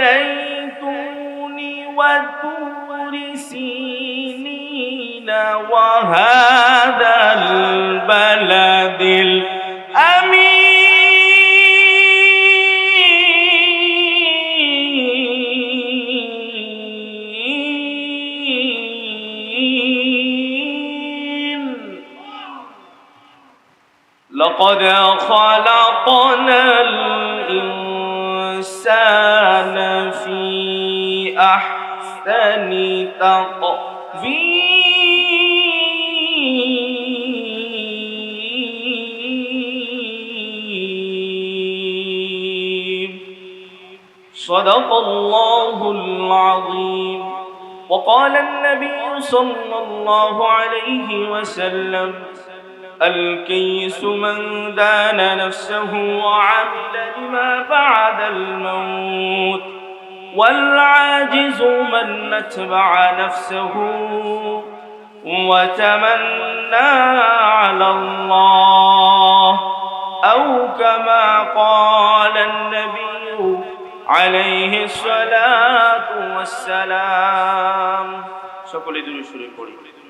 والزيتون وتور سينين وهذا البلد الأمين. لقد خلقنا الإنسان في أحسن تقويم صدق الله العظيم. وقال النبي صلى الله عليه وسلم الكيس من دان نفسه وعمل لما بعد الموت والعاجز من اتبع نفسه وتمنى على الله أو كما قال النبي عليه الصلاة والسلام সকলে দূরে সুরে পড়ি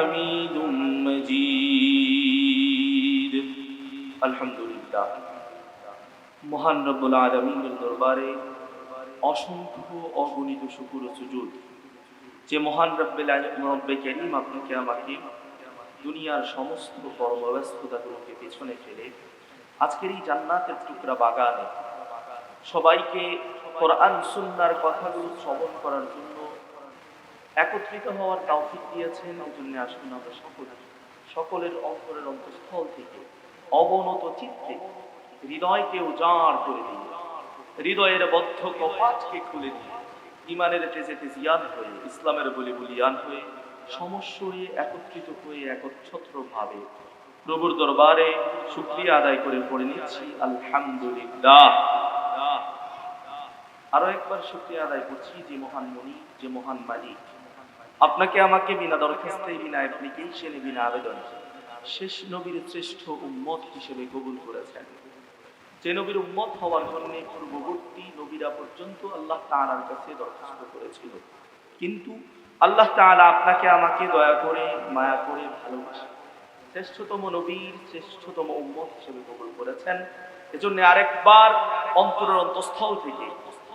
حميد مجيد الحمد لله মহান রব্বুল আলমিনের দরবারে অসংখ্য অগণিত শুকুর ও সুজুদ যে মহান রব্বেল আলম রব্বে করিম আপনাকে আমাকে দুনিয়ার সমস্ত কর্মব্যস্ততাগুলোকে পেছনে ফেলে আজকের এই জান্নাতের টুকরা বাগানে সবাইকে কোরআন সুন্নার কথাগুলো শ্রবণ করার জন্য একত্রিত হওয়ার তৌফিক দিয়েছেন এই জন্য আসুন আমরা সকল সকলের অন্তরের অন্তঃস্থল থেকে অবনত চিত্তে হৃদয়কে উজাড় করে দিয়ে, হৃদয়ের বদ্ধ কপাটকে খুলে দিয়ে ইমানের তেজেতে জিয়ান হয়ে, ইসলামের বলি বলিয়ান হয়ে সমস্যরে একত্রিত হয়ে, একচ্ছত্র ভাবে প্রভুর দরবারে শুক্রিয়া আদায় করে পড়ে নিচ্ছি। আলহামদুলিল্লাহ। আরও একবার শুক্রিয়া আদায় করছি যে মহান মনি যে মহান মালিক। আপনাকে আমাকে বিনা দরখাস্তে, বিনা অ্যাপ্লিকেশনে বিনা আবেদন শেষ নবীর শ্রেষ্ঠ উম্মত হিসেবে কবুল করেছেন। যে নবীর উম্মত হওয়ার জন্য পূর্ববর্তী নবীরা পর্যন্ত আল্লাহ তাআলার কাছে দরখাস্ত করেছিল। কিন্তু আল্লাহ তাআলা আপনাকে আমাকে দয়া করে, মায়া করে ভালোবাসে। শ্রেষ্ঠতম নবীর, শ্রেষ্ঠতম উম্মত হিসেবে কবুল করেছেন। এজন্য আরেকবার অন্তরের অন্তঃস্থল থেকে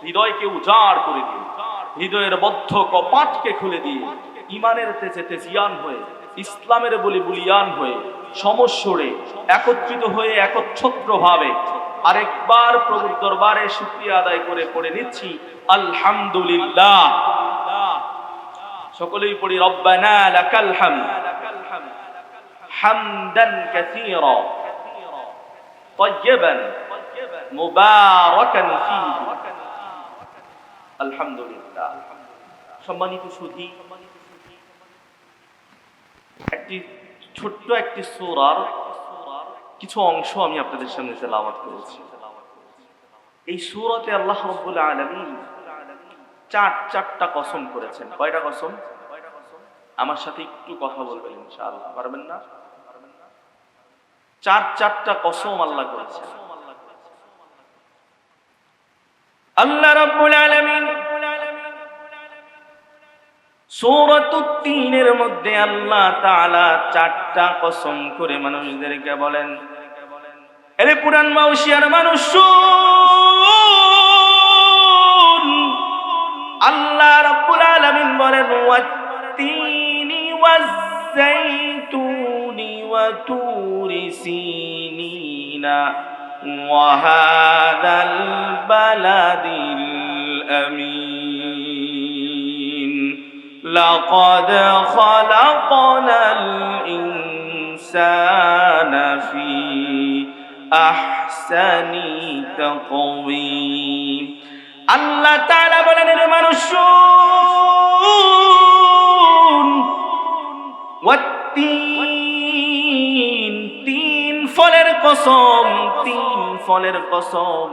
হৃদয়কে উজাড় করে দিয়ে হৃদয়ের বদ্ধ কপাটকে খুলে দিয়ে ইমানের তেজে তেজিয়ান হয়ে ইসলামের বলি বুলিয়ান হয়ে সমস্যরে একত্রিত হয়ে একচ্ছত্র ভাবে আরেকবার প্রভুর দরবারে শুক্রিয়া আদায় করে পড়ে নিচ্ছি আলহামদুলিল্লাহ সকলেই পড়ি রব্বানা লাকাল হামদ হামদান কাসীরা طيبا মুবারাকান ফীহি আলহামদুলিল্লাহ। সম্মানিত সুধী, একটি ছোট্ট একটি সূরার কিছু অংশ আমি আপনাদের সামনে তেলাওয়াত করেছি। এই সূরাতে আল্লাহ রাব্বুল আলামিন চার, চারটা কসম করেছেন। কয়টা কসম? আমার সাথে একটু কথা বলবেন ইনশাআল্লাহ, পারবেন না? চার, চারটা কসম আল্লাহ করেছেন। আল্লাহ রাব্বুল আলামিন সৌরতুদ্দিনের মধ্যে আল্লাহ তাআলা চারটা কসম করে মানুষদেরকে বলেন এরে পুরান মাউসিয়ার মানুষ। আল্লাহ রাব্বুল আলামিন বলেন, ওয়াত্তিনি ওয়াজ্জাইতুনি ওয়া তুরি সিনিনা হাদাল বালাদিল আমিন লাকাদ খালাকনাল ইনসানা ফি আহসানি তাকওয়িম আল্লাহ তাআলা বলেন রে মানুষ তিন ফলের কসম ফলের কসম।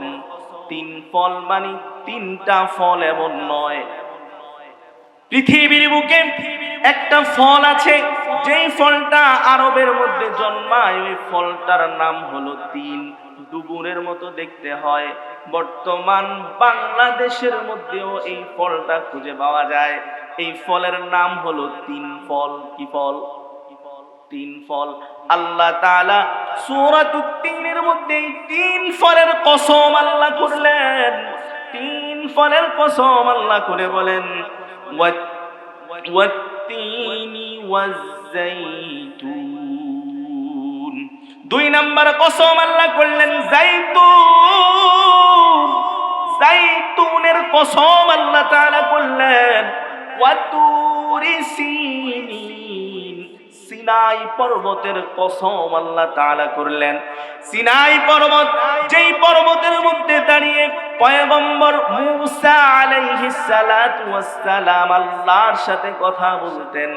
তিন ফল মানে তিনটা ফল এমন নয়। পৃথিবীর বুকে একটা ফল আছে, যেই ফলটা আরবের মধ্যে জন্মায়, ওই ফলটার নাম হলো তিন। দুবুরের মতো দেখতে হয়। বর্তমান বাংলাদেশের মধ্যেও এই ফলটা খুঁজে পাওয়া যায়। এই ফলের নাম হলো তিন ফল। কি ফল? তিন ফল আল্লাহ তাআলা সূরাতুত তিনের মধ্যে তিন ফলের কসম আল্লাহ করলেন। তিন ফলের কসম আল্লাহ করে বলেন দুই নাম্বার কসম আল্লাহ করলেন জাইতুন জাইতুনের কসম আল্লাহ তাআলা করলেন ওয়াতুরি সিনিন সিনাই পর্বতের কসম আল্লাহ তাআলা করলেন। সিনাই পর্বত, যেই পর্বতের মধ্যে দাঁড়িয়ে পয়গম্বর মুসা আলাইহিস সালাতু ওয়াস সালাম আল্লাহর সাথে কথা বলতেন,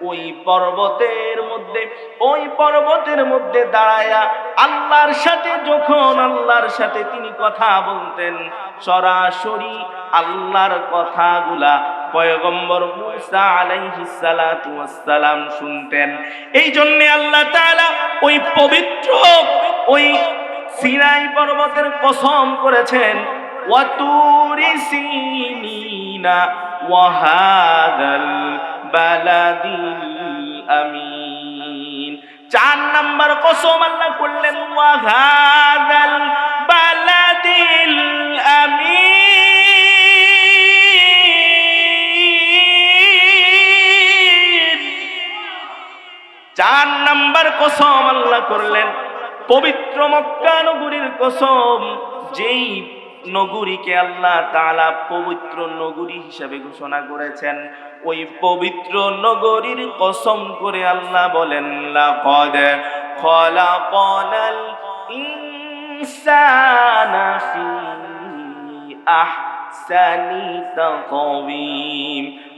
ওই পর্বতের মধ্যে, ওই পর্বতের মধ্যে দাঁড়ায়া আল্লাহর সাথে, যখন আল্লাহর সাথে তিনি কথা বলতেন, সরাসরি আল্লাহর কথাগুলা পয়গম্বর মুসা আলাইহিস সালাতু সালাম শুনতেন। এই জন্য আল্লাহ তাআলা ওই পবিত্র ওই সিনাই পর্বতের কসম করেছেন, ওয়াতুরি সিনিনা ওয়াহাদাল বালাদিল আমিন। চার নাম্বার কসম আল্লাহ করলেন ওয়াহাদাল কসম আল্লাহ করলেন। পবিত্র মক্কা নগরীর কসম, যেই নগরীকে আল্লাহ তাআলা পবিত্র নগরী হিসাবে ঘোষণা করেছেন, ওই পবিত্র নগরীর কসম করে আল্লাহ বলেন, লাকাদ খলাকনাল ইনসানা ফি তাকওয়িম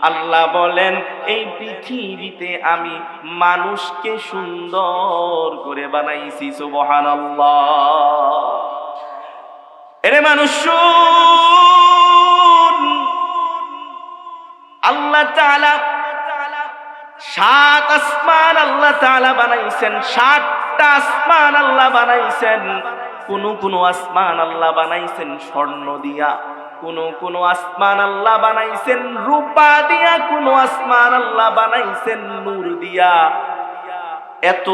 আল্লাহ বলেন, এই পৃথিবীতে আমি মানুষকে সুন্দর করে বানাইছি এরে মানুষ আল্লাহ তাআলা সাত আসমান আল্লাহ তাআলা বানাইছেন, সাতটা আসমান আল্লাহ বানাইছেন। কোন কোন আসমান আল্লাহ বানাইছেন স্বর্ণ দিয়া। কোন কোন আসমান আল্লাহ বানাইছেন, রূপা দিয়া কোন আসমান আল্লাহ বানাইছেন, নূর দিয়া। এত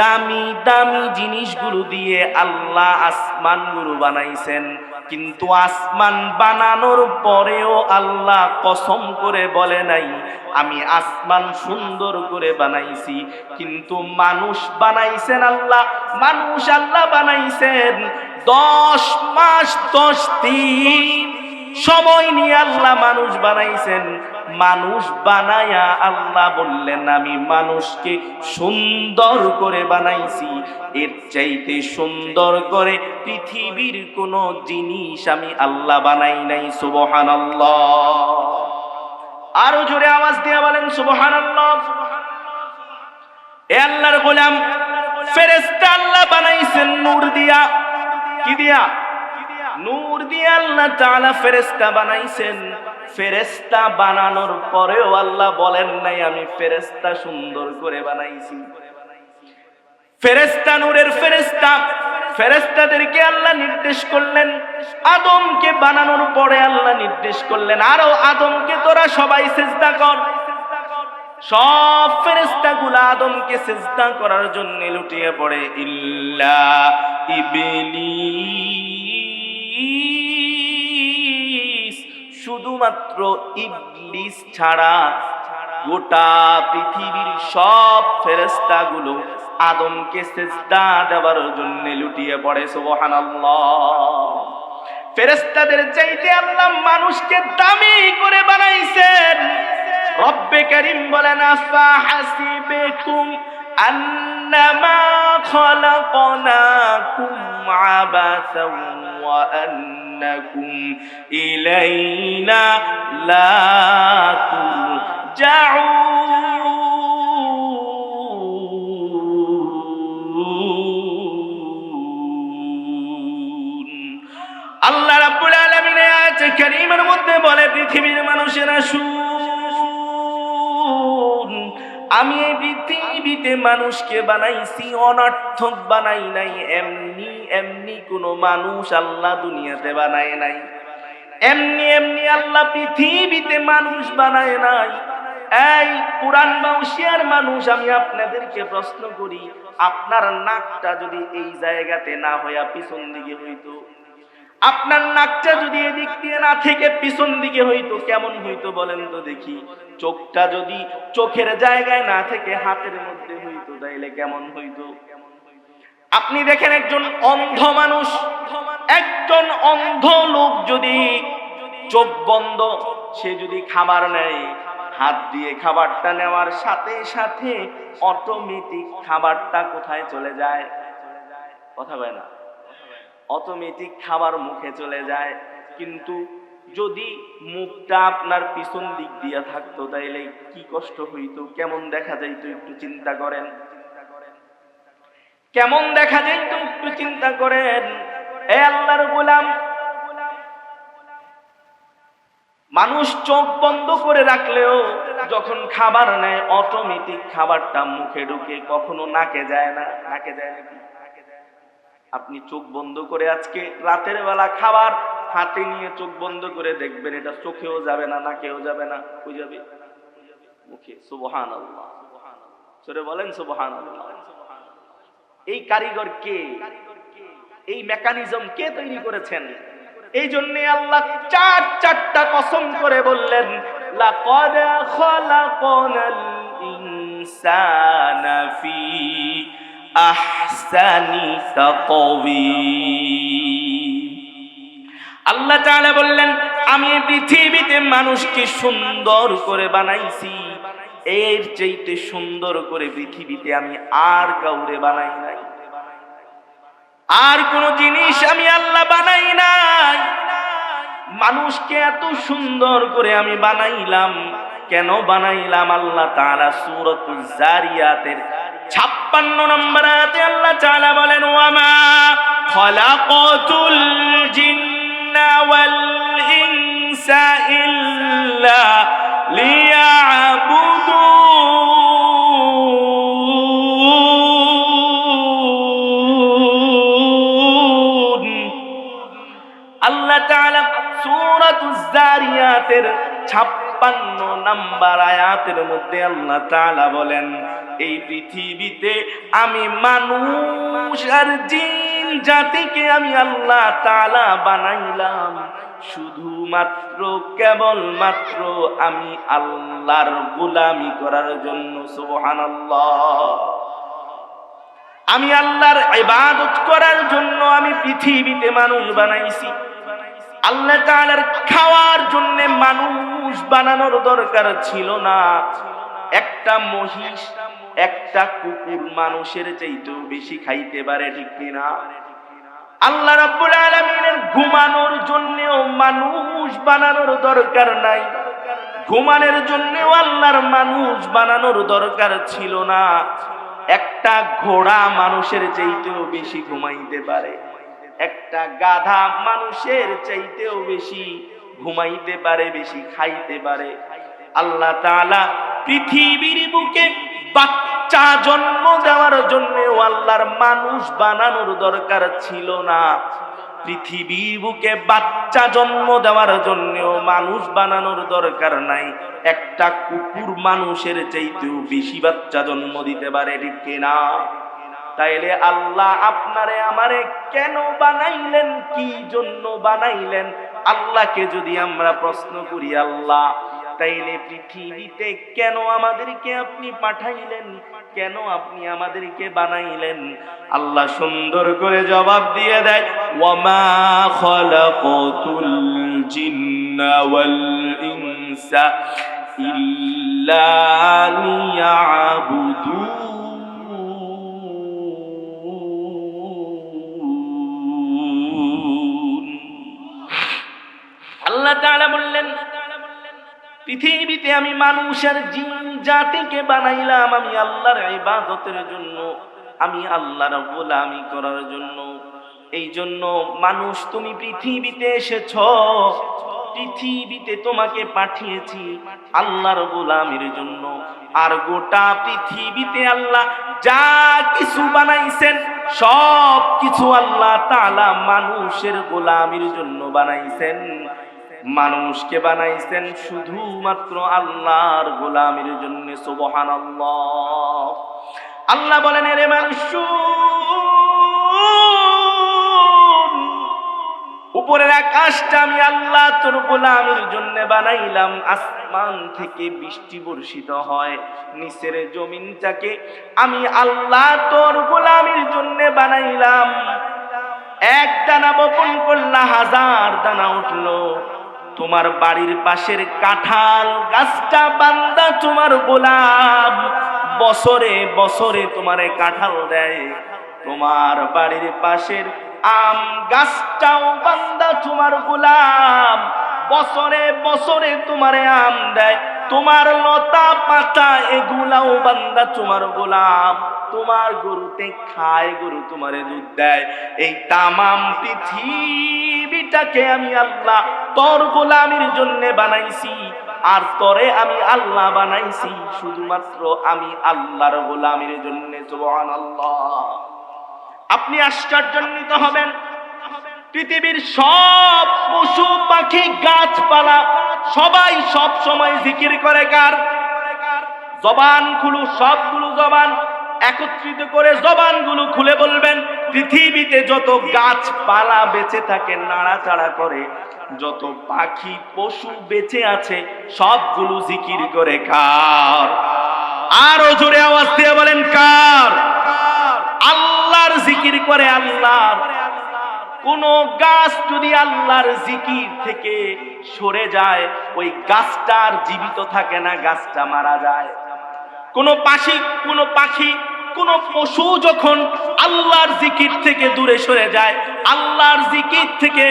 দামি দামি জিনিসগুলো দিয়ে আল্লাহ আসমানগুলো বানাইছেন। কিন্তু আসমান বানানোর পরেও আল্লাহ কসম করে বলে নাই, আমি আসমান সুন্দর করে বানাইছি। কিন্তু মানুষ বানাইছেন আল্লাহ, মানুষ আল্লাহ বানাইছেন। দশ মাস, দশ দিন সময় নিয়ে আল্লাহ মানুষ বানাইছেন। মানুষ বানায়া আল্লাহ বললেন, আমি মানুষকে সুন্দর করে বানাইছি। এর চাইতে সুন্দর করে পৃথিবীর কোন জিনিস আমি আল্লাহ বানাই নাই সুবহান আরও জোরে আওয়াজ দিয়ে বলেন সুবহান এ আল্লাহর গোলাম ফেরেস্তা আল্লাহ বানাইছেন নূর দিয়া। কি দিয়া? নূর দিয়ে আল্লাহ ফেরেশতা বানাইছেন। ফেরেশতা বানানোর পরেও আল্লাহ বলেন নাই, আমি ফেরেশতা সুন্দর করে বানাইছি। ফেরেস্তা নূরের ফেরেস্তা ফেরেস্তাদেরকে আল্লাহ নির্দেশ করলেন। আদমকে বানানোর পরে আল্লাহ নির্দেশ করলেন, আরও আদমকে তোরা সবাই চেষ্টা কর। সব ফেরেস্তাগুলো আদমকে চেষ্টা করার জন্য লুটিয়ে পড়ে। ইল্লা ইবলিস, শুধুমাত্র ইবলিস ছাড়া গোটা পৃথিবীর সব ফেরেস্তাগুলো আদমকে সেজদা দেওয়ার জন্য লুটিয়ে পড়ে, সুবহানাল্লাহ। ফেরেস্তাদের চাইতে আল্লাহ মানুষকে দামি করে বানাইছেন। রব্বে করিম বলেন খলাকনাকুম আবাসাও ওয়া আন্নাকুম ইলাইনা লা তুরজাউন। আল্লাহ রাব্বুল আলামিন আছে কারীমের মধ্যে বলে, পৃথিবীর মানুষেরা শুন আমি এই পৃথিবীতে মানুষকে বানাইছি, অনর্থক বানাই নাই। এমনি এমনি কোনো মানুষ আল্লাহ দুনিয়াতে বানায় নাই। এমনি এমনি আল্লাহ পৃথিবীতে মানুষ বানায় নাই। এই পুরান বাউসিয়ার মানুষ, আমি আপনাদেরকে প্রশ্ন করি, আপনার নাকটা যদি এই জায়গাতে না হইয়া পিছন দিকে হইতো আপনার নাকটা যদি এদিক দিয়ে না থেকে পিছন দিকে হইতো, কেমন হইতো বলেন তো দেখি? চোখটা যদি চোখের জায়গায় না থেকে হাতের মধ্যে হইতো, তাইলে কেমন হইতো? আপনি দেখেন একজন অন্ধ মানুষ, একজন অন্ধ লোক যদি চোখ বন্ধ, সে যদি খাবার নেয়, হাত দিয়ে খাবারটা নেওয়ার সাথে সাথে অটোমেটিক খাবারটা কোথায় চলে যায়? কথা কয় না। অটোমেটিক খাবার মুখে চলে যায়। কিন্তু যদি মুখটা আপনার পিছন দিক দিয়ে থাকতো, তাইলে কি কষ্ট হইতো? কেমন দেখা যাইতো একটু চিন্তা করেন? কেমন দেখা যাইতো একটু চিন্তা করেন? এ আল্লাহর গোলাম। মানুষ চোখ বন্ধ করে রাখলেও যখন খাবার নেয়, অটোমেটিক খাবারটা মুখে ঢুকে কখনো নাকে যায় না। নাকে যায় নাকি? আপনি চোখ বন্ধ করে আজকে রাতের বেলা খাবার হাতে নিয়ে চোখ বন্ধ করে দেখবেন, এটা চোখেও যাবে না, নাকেও যাবে না, কই যাবে? মুখে সুবহান সরে বলেন সুবহান আল্লাহ এই কারিগর কে? এই মেকানিজম কে তৈরি করেছেন? এই জন্য আল্লাহ চার চারটা কসম করে বললেন, লাকাদ খালাকনাল ইনসানা ফি আহসানি আল্লাহ তাআলা বললেন, আমি পৃথিবীতে মানুষকে সুন্দর করে বানাইছি। এর চাইতে সুন্দর করে পৃথিবীতে আমি আর কাউরে বানাই নাই। আর কোন জিনিস আমি আল্লাহ বানাই নাই। মানুষকে এত সুন্দর করে আমি বানাইলাম। কেন বানাইলাম? আল্লাহ তাআলা সূরাতুল জারিয়াতের 56 নম্বর আয়াতে আল্লাহ তাআলা বলেন, ওয়ামা খলাকাতুল জিন্না ওয়াল ইনসা ইল্লা লিয়াবুদুন আল্লাহ তাআলা সূরাতুজ জারিয়াতের 56 নাম্বার আয়াতের মধ্যে আল্লাহ তাআলা বলেন এই পৃথিবীতে আমি মানুষ আর জিন জাতিকে আমি আল্লাহ তালা বানাইলাম। শুধুমাত্র, কেবলমাত্র আমি আল্লাহর গোলামি করার জন্য, সুবহানাল্লাহ। আমি আল্লাহর ইবাদত করার জন্য আমি পৃথিবীতে মানুষ বানাইছি। আল্লাহ তাআলার খাওয়ার জন্য মানুষ বানানোর দরকার ছিল না। একটা মহিষ একটা কুকুর মানুষের চাইতেও বেশি খাইতে পারে, ঠিক কিনা? আল্লাহ রাব্বুল আলামিনের ঘুমানোর জন্যও মানুষ বানানোর দরকার নাই। ঘুমানোর জন্যও আল্লাহর মানুষ বানানোর দরকার ছিল না। একটা ঘোড়া মানুষের চাইতেও বেশি ঘুমাইতে পারে। একটা গাধা মানুষের চাইতেও বেশি ঘুমাইতে পারে, বেশি খাইতে পারে। আল্লাহ তাআলা পৃথিবীর বুকে বাচ্চা জন্ম দেওয়ার জন্য আল্লাহর মানুষ বানানোর দরকার ছিল না। পৃথিবী বুকে বাচ্চা জন্ম দেওয়ার জন্যও মানুষ বানানোর দরকার নাই। একটা কুকুর মানুষের চাইতেও বেশি বাচ্চা জন্ম দিতে পারে, ঠিক কিনা তাইলে আল্লাহ আপনারে আমারে কেন বানাইলেন? কি জন্য বানাইলেন? আল্লাহকে যদি আমরা প্রশ্ন করি, আল্লাহ তাইলে পৃথিবীতে কেন আমাদেরকে আপনি পাঠাইলেন? কেন আপনি আমাদেরকে বানাইলেন? আল্লাহ সুন্দর করে জবাব দিয়ে দেয়, ওয়ামা খলাকতুল জিন্না ওয়াল ইনসা ইল্লা আল্লাহ তাআলা বললেন পৃথিবীতে আমি মানুষের জিন জাতিকে বানাইলাম, আমি আল্লাহর ইবাদতের জন্য, আমি আল্লাহর গোলামি করার জন্য। এই জন্য মানুষ, তুমি পৃথিবীতে এসেছ, পৃথিবীতে তোমাকে পাঠিয়েছি আল্লাহর গোলামির জন্য। আর গোটা পৃথিবীতে আল্লাহ যা কিছু বানাইছেন সব কিছু আল্লাহ তাআলা মানুষের গোলামির জন্য বানাইছেন। মানুষকে বানাইছেন শুধুমাত্র আল্লাহর গোলামির জন্য সুবহান আল্লাহ বলেন রে মানুষ উপরের আকাশটা আমি আল্লাহ তোর গোলামির জন্য বানাইলাম। আসমান থেকে বৃষ্টি বর্ষিত হয়, নিচের জমিনটাকে আমি আল্লাহ তোর গোলামির জন্য বানাইলাম। এক দানা বপন করলা হাজার দানা উঠল। তোমার বাড়ির পাশের কাঁঠাল গাছটা বান্দা তোমার গোলাম বছরে বছরে তোমারে কাঁঠাল দেয়। তোমার বাড়ির পাশের আম গাছটাও বান্দা তোমার গোলাম বছরে বছরে তোমারে আম দেয়। তোমার লতা পাতা এগুলাও বান্দা তোমার গোলাম তোমার গরুতে খায়, গরু তোমারে দুধ দেয়। এই তামাম পৃথিবীটাকে আমি আল্লাহ তোর গোলামির জন্য বানাইছি, আর তরে আমি আল্লাহ বানাইছি, শুধুমাত্র আমি আল্লাহর গোলামির জন্য জবান আল্লাহ আপনি আশ্চর্যান্বিত হবেন। পৃথিবীর সব পশু পাখি, গাছপালা, সবাই সব সময় জিকির করে কার? জবান খুলু সবগুলো জবান। একত্রিত করে জবানগুলো খুলে বলবেন, পৃথিবীতে যত গাছপালা বেঁচে থাকে, নাড়াচাড়া করে, যত পাখি, পশু বেঁচে আছে, সবগুলো জিকির করে কার? আরও জোরে আওয়াজ দিয়ে বলেন কার? আল্লাহর জিকির করে আল্লাহ কোন গাছ যদি আল্লাহর জিকির থেকে সরে যায়, ওই গাছটা আর জীবিত থাকে না, গাছটা মারা যায়। কোন পাখি কোন পাখি কোন পশু যখন আল্লাহর জিকির থেকে দূরে সরে যায়, আল্লাহর জিকির থেকে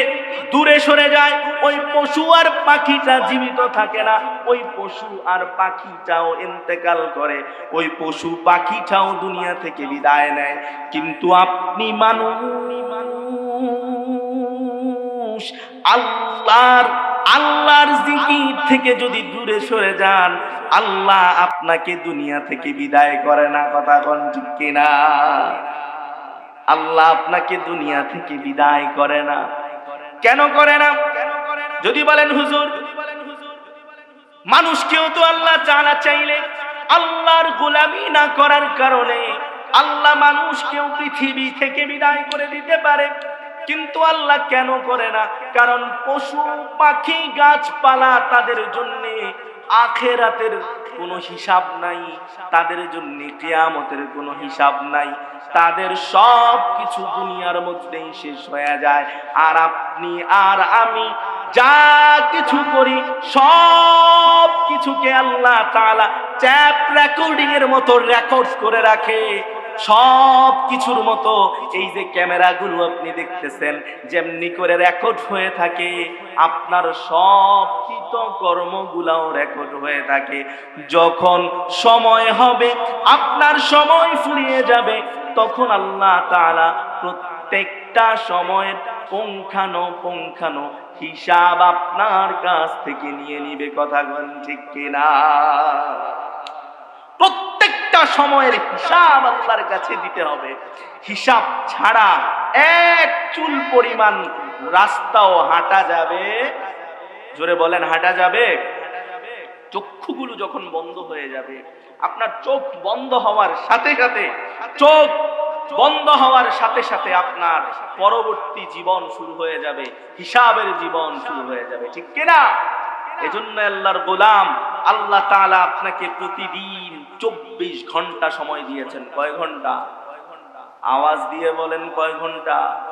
দূরে সরে যায়, ওই পশু আর পাখিটা জীবিত থাকে না, ওই পশু আর পাখিটাও ইন্তেকাল করে, ওই পশু পাখিটাও দুনিয়া থেকে বিদায় নেয়। কিন্তু আপনি মানুষ আল্লাহর আল্লাহর জিকির থেকে যদি দূরে সরে যান, আল্লাহ আপনাকে দুনিয়া থেকে বিদায় করে না, কথা কোন ঠিক কিনা? আল্লাহ আপনাকে দুনিয়া থেকে বিদায় করে না। কেন করে না? যদি বলেন, হুজুর, মানুষকেও তো আল্লাহ চালা চাইলে, আল্লাহর গোলামি না করার কারণে আল্লাহ মানুষকেও পৃথিবী থেকে বিদায় করে দিতে পারে। কিন্তু আল্লাহ কেন করে না? কারণ পশু, পাখি, গাছপালা তাদের জন্য আখেরাতের কোনো হিসাব নাই, তাদের জন্য কিয়ামতের কোনো হিসাব নাই। তাদের সব কিছু দুনিয়ার মধ্যেই শেষ হয়ে যায়। আর আপনি আর আমি যা কিছু করি সব কিছুকে আল্লাহ তাআলা ট্যাপ রেকর্ডিং এর মতো রেকর্ড করে রাখে। সব কিছুর মতো এই যে ক্যামেরাগুলো আপনি দেখতেছেন, যেমনি করে রেকর্ড হয়ে থাকে, আপনার সব কৃত কর্মগুলাও রেকর্ড হয়ে থাকে। যখন সময় হবে, আপনার সময় ফুরিয়ে যাবে, তখন আল্লাহ তাআলা প্রত্যেকটা সময়ের পুঙ্খানো পুঙ্খানো হিসাব আপনার কাছ থেকে নিয়ে নিবে, কথা ঠিক কিনা? প্রত্যেকটা সময়ের হিসাব আল্লাহর কাছে দিতে হবে। হিসাব ছাড়া এক চুল পরিমাণ রাস্তাও হাঁটা যাবে। জোরে বলেন, হাঁটা যাবে? চক্ষুগুলো যখন বন্ধ হয়ে যাবে, আপনার চোখ বন্ধ হওয়ার সাথে সাথে, চোখ বন্ধ হওয়ার সাথে সাথে আপনার পরবর্তী জীবন শুরু হয়ে যাবে। হিসাবের জীবন শুরু হয়ে যাবে। ঠিক কিনা? এজন্য আল্লাহর গোলাম, আল্লাহ তাআলা আপনাকে প্রতিদিন চব্বিশ ঘণ্টা সময় দিয়েছেন। কয় ঘণ্টা? আওয়াজ দিয়ে বলেন কয় ঘণ্টা?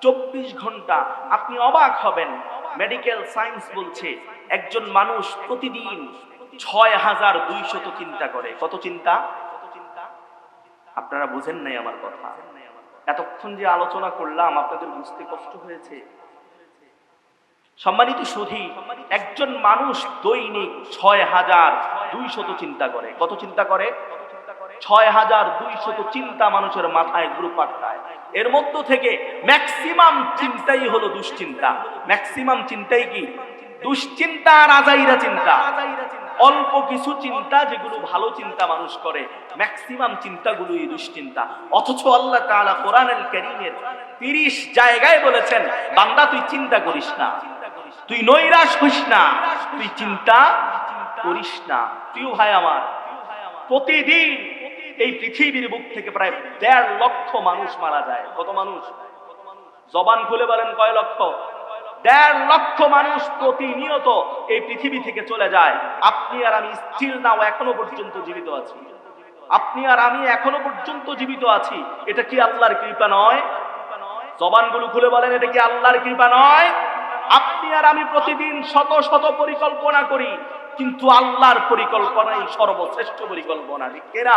চব্বিশ ঘণ্টা। আপনি অবাক হবেন। মেডিকেল সায়েন্স বলছে, একজন মানুষ প্রতিদিন ছয় হাজার দুইশত চিন্তা করে। কত চিন্তা? আপনারা বুঝেন নাই আমার কথা। এতক্ষণ যে আলোচনা করলাম, আপনাদের বুঝতে কষ্ট হয়েছে। সম্মানিত সুধী, একজন মানুষ দৈনিক ছয় হাজার দুইশত চিন্তা করে। কত চিন্তা করে? ছয় হাজার দুইশত চিন্তা মানুষের মাথায় গ্রুপ আটকায় এর মধ্য থেকে ম্যাক্সিমাম চিন্তাই হলো দুশ্চিন্তা। ম্যাক্সিমাম চিন্তাই কি? দুশ্চিন্তা আর আজাইরা চিন্তা। অল্প কিছু চিন্তা যেগুলো ভালো চিন্তা মানুষ করে, ম্যাক্সিমাম চিন্তাগুলোই দুশ্চিন্তা। অথচ আল্লাহ তাআলা কোরআনুল কারীমের 30 জায়গায় বলেছেন, বান্দা তুই চিন্তা করিস না। তুই নৈরাশ হইস না, তুই চিন্তা করিস না। প্রিয় ভাই আমার, প্রতিদিন এই পৃথিবীর বুক থেকে প্রায় দেড় লক্ষ মানুষ মারা যায়। কত মানুষ? জবান খুলে বলেন কয় লক্ষ? দেড় লক্ষ মানুষ প্রতিনিয়ত এই পৃথিবী থেকে চলে যায়। আপনি আর আমি স্টিল নাও এখনও পর্যন্ত জীবিত আছি। আপনি আর আমি এখনও পর্যন্ত জীবিত আছি। এটা কি আল্লাহর কৃপা নয়? জবানগুলো খুলে বলেন, এটা কি আল্লাহর কৃপা নয়? আপনি আর আমি প্রতিদিন শত শত পরিকল্পনা করি, কিন্তু আল্লাহর পরিকল্পনাই সর্বশ্রেষ্ঠ পরিকল্পনা কিনা?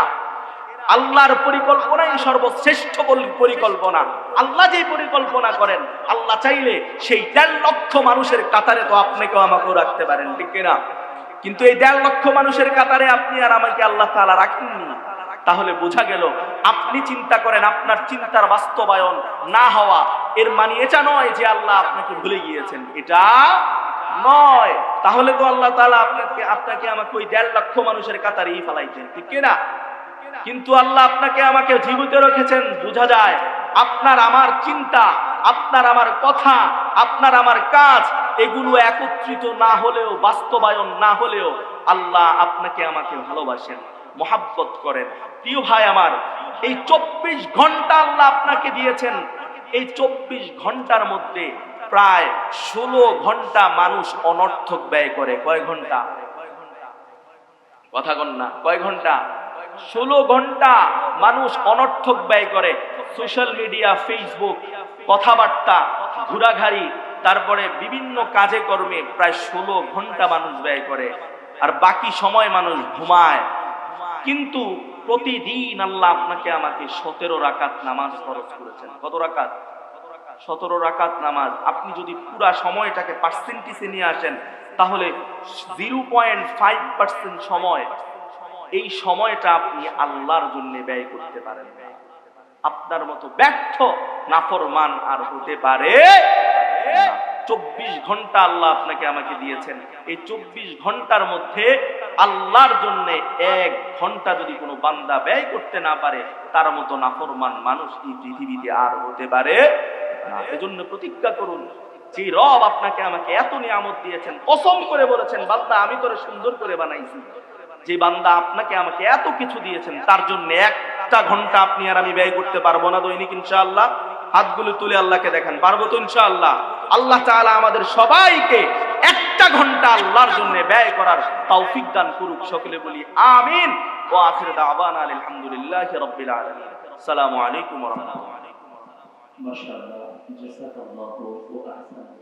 আল্লাহর পরিকল্পনাই সর্বশ্রেষ্ঠ পরি- পরিকল্পনা। আল্লাহ যে পরিকল্পনা করেন, আল্লাহ চাইলে সেই দেড় লক্ষ মানুষের কাতারে তো আপনাকেও আমাকেও রাখতে পারেন, ঠিক কিনা? কিন্তু এই দেড় লক্ষ মানুষের কাতারে আপনি আর আমাকে আল্লাহ তাআলা রাখেননি। তাহলে বোঝা গেল, আপনি চিন্তা করেন আপনার চিন্তার বাস্তবায়ন না হওয়া, এর মানে এটা নয় যে আল্লাহ আপনাকে ভুলে গিয়েছেন, এটা নয়। তাহলে তো আল্লাহ তাআলা আপনাকে আপনাকে আমাকে ওই দেড় লক্ষ মানুষের কাতারেই ফেলাইছেন, ঠিক কিনা কিন্তু আল্লাহ আপনাকে আমাকে জীবিত রেখেছেন, বোঝা যায়। আপনার আমার চিন্তা, আপনার আমার কথা, আপনার আমার কাজ, এগুলো একত্রিত না হলেও, বাস্তবায়ন না হলেও আল্লাহ আপনাকে আমাকে ভালোবাসেন। মহাব্বত করেন প্রিয় ভাই আমার, এই চব্বিশ ঘণ্টা আল্লাহ আপনাকে দিয়েছেন। এই চব্বিশ ঘণ্টার মধ্যে প্রায় ষোলো ঘণ্টা মানুষ অনর্থক ব্যয় করে। কয় ঘণ্টা? কথা কন না। কয় ঘণ্টা? ষোলো ঘণ্টা মানুষ অনর্থক ব্যয় করে। সোশ্যাল মিডিয়া, ফেসবুক, কথাবার্তা, ঘোরাঘাড়ি, তারপরে বিভিন্ন কাজে কর্মে প্রায় ষোলো ঘণ্টা মানুষ ব্যয় করে। আর বাকি সময় মানুষ ঘুমায়। কিন্তু প্রতিদিন আল্লাহ আপনাকে আমাকে সতেরো রাকাত নামাজ খরচ করেছেন। কত রাকাত? সতেরো রাকাত নামাজ। আপনি যদি পুরা সময়টাকে পার্সেন্টেজে নিয়ে আসেন, তাহলে জিরো পয়েন্ট ফাইভ পার্সেন্ট সময়, এই সময়টা আপনি আল্লাহর জন্য ব্যয় করতে পারেন আপনার মতো ব্যর্থ নাফরমান আর হতে পারে চব্বিশ ঘণ্টা আল্লাহ আপনাকে আমাকে দিয়েছেন। এই চব্বিশ ঘণ্টার মধ্যে আল্লাহর জন্য এক ঘণ্টা যদি কোনো বান্দা ব্যয় করতে না পারে, তার মতো নাফরমান মানুষ এই পৃথিবীতে আর হতে পারে না। এজন্য প্রতিজ্ঞা করুন, যে রব আপনাকে আমাকে এত নিয়ামত দিয়েছেন, কসম করে বলেছেন, বান্দা, আমি তোরে সুন্দর করে বানাইছি। যে বান্দা আপনাকে আমাকে এত কিছু দিয়েছেন, তার জন্য একটা ঘণ্টা আপনি আর আমি ব্যয় করতে পারব না দৈনিক ইনশাআল্লাহ। হাতগুলো তুলে আল্লাহকে দেখেন, পারব তো ইনশাআল্লাহ। আল্লাহ তাআলা আমাদের সবাইকে একটা ঘণ্টা আল্লাহর জন্য ব্যয় করার তৌফিক দান করুক সকলে বলি আমিন। ও আখির দাওয়ান আলহামদুলিল্লাহি রাব্বিল আলামিন। আসসালামু আলাইকুম ওয়া রাহমাতুল্লাহ। মাশাআল্লাহ, জাযাকাল্লাহু আহসান।